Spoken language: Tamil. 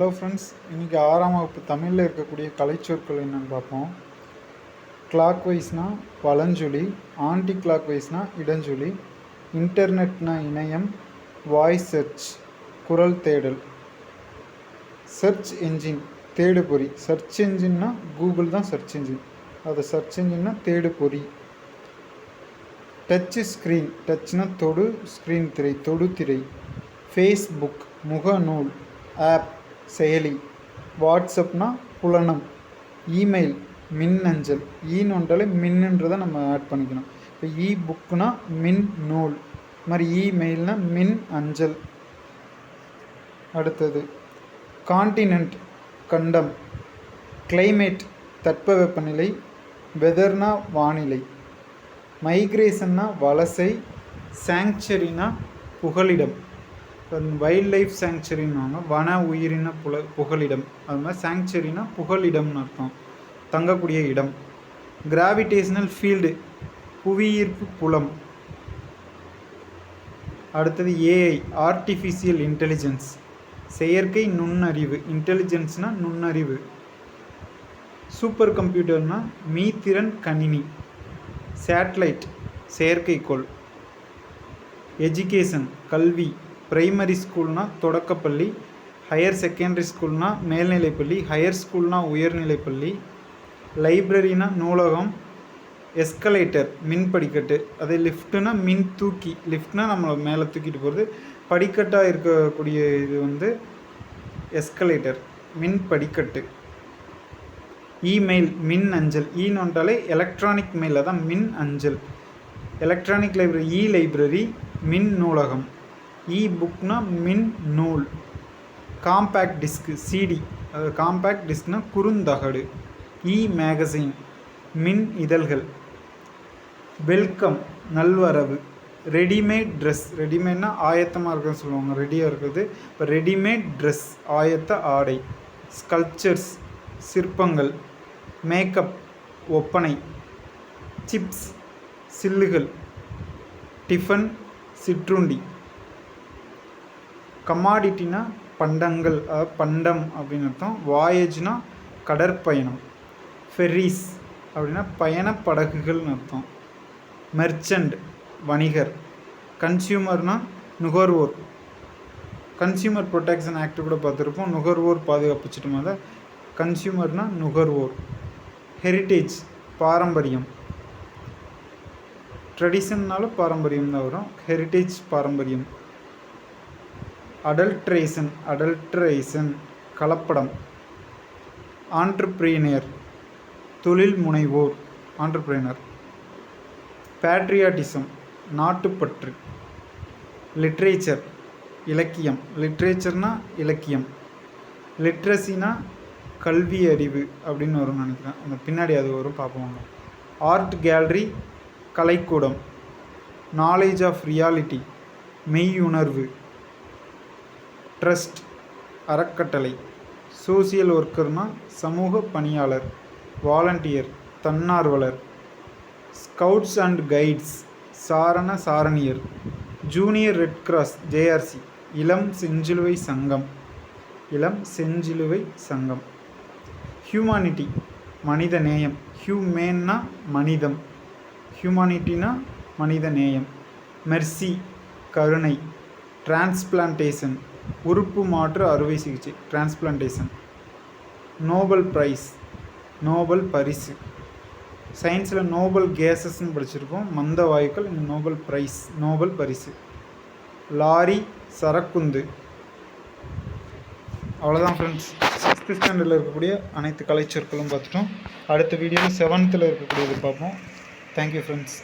ஹலோ ஃப்ரெண்ட்ஸ் இன்றைக்கி ஆறாம் வகுப்பு தமிழில் இருக்கக்கூடிய கலைச்சொற்கள் என்னென்னு பார்ப்போம். கிளாக் வைஸ்னால் வலஞ்சொலி ஆன்டி கிளாக் வைஸ்னால் இடஞ்சொலி இன்டர்நெட்னா இணையம் வாய்ஸ் சர்ச் குரல் தேடல். சர்ச் என்ஜின் தேடுபொறி. சர்ச் என்ஜின்னா கூகுள் தான் சர்ச் என்ஜின் அது சர்ச் என்ஜின்னா தேடுபொறி. டச் ஸ்க்ரீன் டச்னா தொடு ஸ்க்ரீன் திரை தொடு திரை. ஃபேஸ்புக் முகநூல் ஆப் செயலி. வாட்ஸ்அப்னா புலனம். இமெயில் மின்னஞ்சல். ஈன்னு ஒன்றாலே மின்னுன்றதை நம்ம ஆட் பண்ணிக்கணும். இப்போ இ புக்குனா மின் நூல் இது மாதிரி இமெயில்னா மின் அஞ்சல் அடுத்தது கான்டினென்ட் கண்டம். கிளைமேட் தட்பவெப்பநிலை வெதர்னா வானிலை. மைக்ரேஷன்னா வலசை சாங்க்சரினா புகலிடம். வைல்ட் லைஃப் சாங்சுரின்னுவாங்க வன உயிரின புல புகலிடம். அது மாதிரி சாங்சுரினா புகலிடம்னு அர்த்தம். தங்கக்கூடிய இடம். கிராவிடேஷனல் ஃபீல்டு புவியீர்ப்பு புலம். அடுத்தது ஏஐ ஆர்டிஃபிஷியல் இன்டெலிஜென்ஸ் செயற்கை நுண்ணறிவு. இன்டெலிஜென்ஸ்னால் நுண்ணறிவு. சூப்பர் கம்ப்யூட்டர்னால் மீத்திறன் கணினி. சேட்டலைட் செயற்கைக்கோள். எஜுகேஷன் கல்வி. ப்ரைமரி ஸ்கூல்னால் தொடக்கப்பள்ளி ஹையர் செகண்டரி ஸ்கூல்னால் மேல்நிலைப்பள்ளி ஹையர் ஸ்கூல்னால் உயர்நிலைப்பள்ளி லைப்ரரினா நூலகம் எஸ்கலேட்டர் மின் படிக்கட்டு அதே லிஃப்ட்டுனா மின் தூக்கி லிஃப்ட்னா நம்மளை மேலே தூக்கிட்டு போகிறது படிக்கட்டாக இருக்கக்கூடிய இது வந்து எஸ்கலேட்டர் மின் படிக்கட்டு. இமெயில் மின் அஞ்சல் ஈன்னு வந்துட்டாலே எலக்ட்ரானிக் மெயிலில் தான் மின் அஞ்சல். எலக்ட்ரானிக் லைப்ரரி இ லைப்ரரி மின் நூலகம். இ புக்னா மின் நூல். காம்பேக்ட் டிஸ்க்கு சிடி அதாவது காம்பேக்ட் டிஸ்க்னால் குறுந்தகடு. இ மேகசின் மின் இதழ்கள். வெல்கம் நல்வரவு. ரெடிமேட் ட்ரெஸ் ரெடிமேட்னா ஆயத்தமாக இருக்குன்னு சொல்லுவாங்க. ரெடியாக இருக்குது இப்போ ரெடிமேட் ட்ரெஸ் ஆயத்த ஆடை. ஸ்கல்ப்சர்ஸ் சிற்பங்கள். மேக்கப் ஒப்பனை. சிப்ஸ் சில்லுகள். டிஃபன் சிற்றுண்டி. கமாடிட்டினா பண்டங்கள் பண்டம் அப்படின்னு அர்த்தம். வாயேஜ்னா கடற்பயணம். ஃபெர்ரிஸ் அப்படின்னா பயணப் படகுகள்னு அர்த்தம். மெர்ச்சண்ட் வணிகர். கன்சியூமர்னா நுகர்வோர். கன்சியூமர் ப்ரொடெக்ஷன் ஆக்ட் கூட பார்த்துருப்போம். நுகர்வோர் பாதுகாப்பு சட்டமாக அதை. கன்சியூமர்னா நுகர்வோர். ஹெரிட்டேஜ் பாரம்பரியம். ட்ரெடிஷன்னாலும் பாரம்பரியம் தான் வரும். ஹெரிட்டேஜ் பாரம்பரியம். அடல்ட்ரேஷன் அடல்ட்ரேஷன் கலப்படம். ஆண்டர்ப்ரீனியர் தொழில் முனைவோர் ஆண்டர்ப்ரீனர் பேட்ரியாட்டிசம் நாட்டுப்பற்று. லிட்ரேச்சர் இலக்கியம். லிட்ரேச்சர்னா இலக்கியம். லிட்ரஸினா கல்வி அறிவு அப்படின்னு வரும்னு நினைக்கிறேன். அந்த பின்னாடி அது வரும் பார்ப்போம் ஆர்ட் கேலரி கலைக்கூடம். நாலேஜ் ஆஃப் ரியாலிட்டி மெய்யுணர்வு. ட்ரஸ்ட் அறக்கட்டளை சோசியல் ஒர்க்கர்னால் சமூக பணியாளர் வாலண்டியர் தன்னார்வலர் ஸ்கவுட்ஸ் அண்ட் கைட்ஸ் சாரண சாரணியர் ஜூனியர் ரெட் கிராஸ் ஜேஆர்சி இளம் செஞ்சிலுவை சங்கம் இளம் செஞ்சிலுவை சங்கம். ஹியூமானிட்டி மனித நேயம் ஹியூமேன்னா மனிதம் ஹியூமானிட்டினா மனித நேயம். மெர்சி கருணை டிரான்ஸ்பிளான்டேஷன் உறுப்பு மாற்று அறுவை சிகிச்சை டிரான்ஸ்பிளான்டேஷன் நோபல் ப்ரைஸ் நோபல் பரிசு. சயின்ஸில் நோபல் கேஸஸ்ன்னு படிச்சிருக்கோம். மந்த வாயுக்கள் இந்த நோபல் ப்ரைஸ் நோபல் பரிசு. லாரி சரக்குந்து. அவ்வளோதான் ஃப்ரெண்ட்ஸ் சிக்ஸ்த்து ஸ்டாண்டர்டில் இருக்கக்கூடிய அனைத்து கலைச்சொற்களும் பார்த்துட்டோம். அடுத்த வீடியோவில் செவன்த்தில் இருக்கக்கூடியது பார்ப்போம். Thank you friends